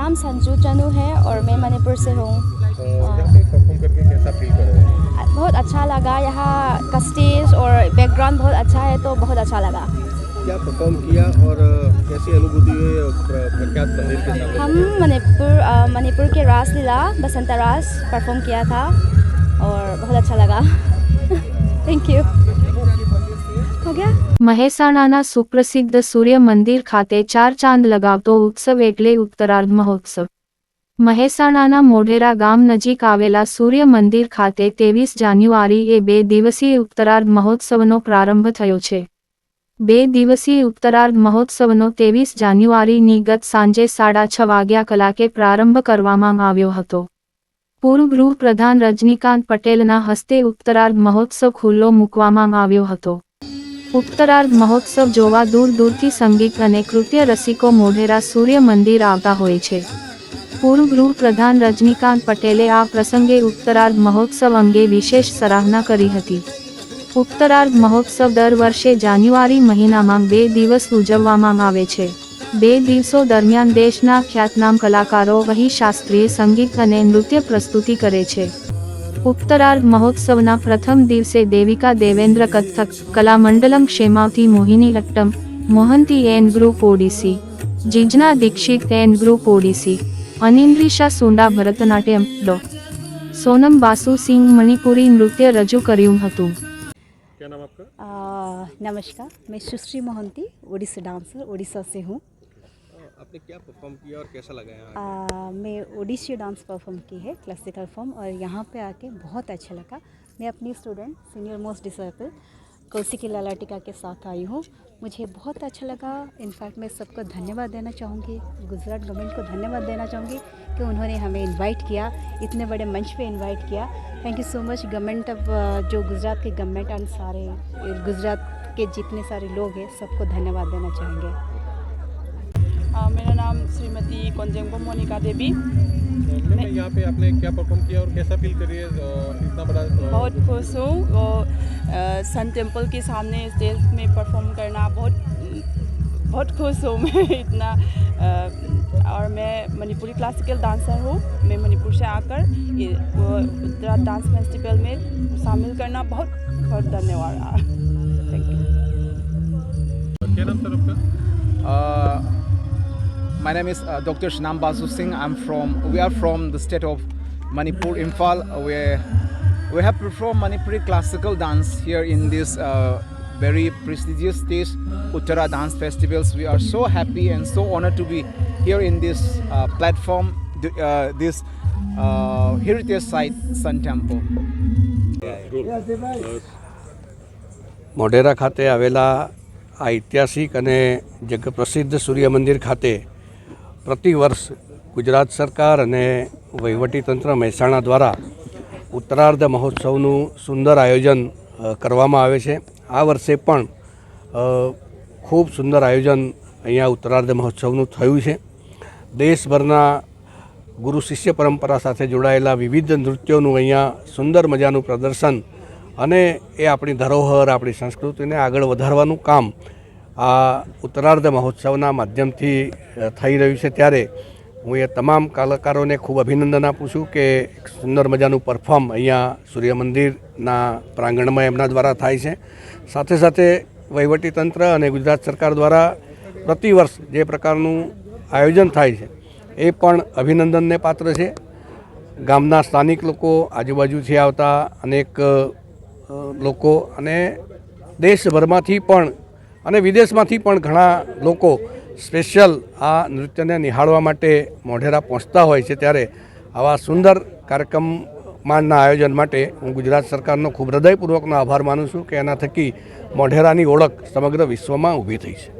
नाम संजू चनू है और मैं मणिपुर से हूँ। तो हैं बहुत अच्छा लगा। यहाँ का स्टेज और बैकग्राउंड बहुत अच्छा है तो बहुत अच्छा लगा। क्या परफॉर्म किया और कैसी अनुभूति हुई सामने? हम मणिपुर मणिपुर के रासलीला बसंता रास परफॉर्म किया था और बहुत अच्छा लगा। थैंक यू हो મહેસાણાના સુપ્રસિદ્ધ સૂર્ય મંદિર ખાતે ચાર ચાંદ લગાવતો ઉત્સવ એટલે ઉત્તરાર્ધ મહોત્સવ. મહેસાણાના મોઢેરા ગામ નજીક આવેલા સૂર્ય મંદિર ખાતે ત્રેવીસ જાન્યુઆરીએ બે દિવસીય ઉત્તરાર્ધ મહોત્સવનો પ્રારંભ થયો છે. બે દિવસીય ઉત્તરાર્ધ મહોત્સવનો ત્રેવીસ જાન્યુઆરીની ગત સાંજે સાડા છ વાગ્યા કલાકે પ્રારંભ કરવામાં આવ્યો હતો. પૂર્વ ગૃહ પ્રધાન રજનીકાંત પટેલના હસ્તે ઉત્તરાર્ધ મહોત્સવ ખુલ્લો મૂકવામાં આવ્યો હતો. ઉત્તરાર્ધ મહોત્સવ જોવા દૂર દૂરથી સંગીત અને કૃત્ય રસિકો મોઢેરા સૂર્ય મંદિર આવતા હોય છે. પૂર્વ ગૃહ પ્રધાન રજનીકાંત પટેલે આ પ્રસંગે ઉત્તરાર્ધ મહોત્સવ અંગે વિશેષ સરાહના કરી હતી. ઉત્તરાર્ધ મહોત્સવ દર વર્ષે જાન્યુઆરી મહિનામાં બે દિવસ ઉજવવામાં આવે છે. બે દિવસો દરમિયાન દેશના ખ્યાતનામ કલાકારો વહી શાસ્ત્રીય સંગીત અને નૃત્ય પ્રસ્તુતિ કરે છે. ઉત્તરાર્ધ મહોત્સવના પ્રથમ દિવસે Devika Devendra Kathak Kalamandalam Kshemavati Mohini Attam Mohanty and group Odissi Jijna Dikshit and group Odissi Anindrisha Sunda Bharatanatyam ડો સોનમ બાસુ સિંહ મણિપુરી નૃત્ય રજૂ કર્યું હતું क्या नाम आपका आ, नमस्कार मैं सुश्री मोहंती ओडिसी डांसर उड़ीसा से हूँ आपने क्या परफॉर्म किया और कैसा लगा यहाँ मैं ओडिसी डांस परफॉर्म की है क्लासिकल फॉर्म और यहाँ पे आके बहुत अच्छा लगा। मैं अपनी student senior most disciple Kaushiki लालाटिका के साथ आई हूँ। मुझे बहुत अच्छा लगा। इनफैक्ट मैं सबको धन्यवाद देना चाहूँगी। गुजरात गवर्नमेंट को धन्यवाद देना चाहूँगी कि उन्होंने हमें इनवाइट किया, इतने बड़े मंच पे इनवाइट किया। Thank you so much government of जो गुजरात के गवर्नमेंट एंड सारे, गुजरात के जितने सारे लोग हैं, सबको धन्यवाद देना चाहेंगे। अ, मेरा नाम श्रीमती कोंजेंगो मोनिका देवी। यहाँ पे आपने क्या परफॉर्म किया और कैसा फील करिए इतना बड़ा बहुत खुश हूँ। सन टेंपल के सामने स्टेज में परफॉर्म करना बहुत बहुत खुश हूँ मैं इतना। अ, और मैं मणिपुरी क्लासिकल डांसर हूँ। मैं मणिपुर से आकर ये डांस फेस्टिवल में शामिल करना बहुत बहुत धन्यवाद। my name is uh, Dr. Shnam Basu Singh. I'm from. We are from the state of Manipur, Imphal. Where we have performed Manipuri classical dance here in this uh, very prestigious stage, Uttara Dance Festivals. We are so happy and so honored to be here in this uh, platform, th- uh, this uh, heritage site, Sun Temple. Modhera ખાતે આવેલા આ ઐતિહાસિક અને જગ પ્રસિદ્ધ સૂર્ય મંદિર ખાતે પ્રતિવર્ષ ગુજરાત સરકાર અને વહીવટીતંત્ર મહેસાણા દ્વારા ઉત્તરાર્ધ મહોત્સવનું સુંદર આયોજન કરવામાં આવે છે. આ વર્ષે પણ ખૂબ સુંદર આયોજન અહીંયા ઉત્તરાર્ધ મહોત્સવનું થયું છે. દેશભરના ગુરુ શિષ્ય પરંપરા સાથે જોડાયેલા વિવિધ નૃત્યોનું અહીંયા સુંદર મજાનું પ્રદર્શન અને એ આપણી ધરોહર, આપણી સંસ્કૃતિને આગળ વધારવાનું કામ આ ઉત્તરાર્ધ મહોત્સવના માધ્યમથી થઈ રહ્યું છે ત્યારે હું એ તમામ કલાકારોને ખૂબ અભિનંદન આપું છું કે સુંદર મજાનું પરફોર્મ અહીંયા સૂર્ય મંદિરના પ્રાંગણમાં એમના દ્વારા થાય છે. સાથે સાથે વહીવટીતંત્ર અને ગુજરાત સરકાર દ્વારા પ્રતિવર્ષ જે પ્રકારનું આયોજન થાય છે, એ પણ અભિનંદનને પાત્ર છે. ગામના સ્થાનિક લોકો આજુબાજુથી આવતા અનેક લોકો અને દેશભરમાંથી પણ અને વિદેશમાંથી પણ ઘણા લોકો સ્પેશિયલ આ નૃત્યને નિહાળવા માટે મોઢેરા પહોંચતા હોય છે ત્યારે આવા સુંદર કાર્યક્રમમાંના આયોજન માટે હું ગુજરાત સરકારનો ખૂબ હૃદયપૂર્વકનો આભાર માનું છું કે એના થકી મોઢેરાની ઓળખ સમગ્ર વિશ્વમાં ઊભી થઈ છે.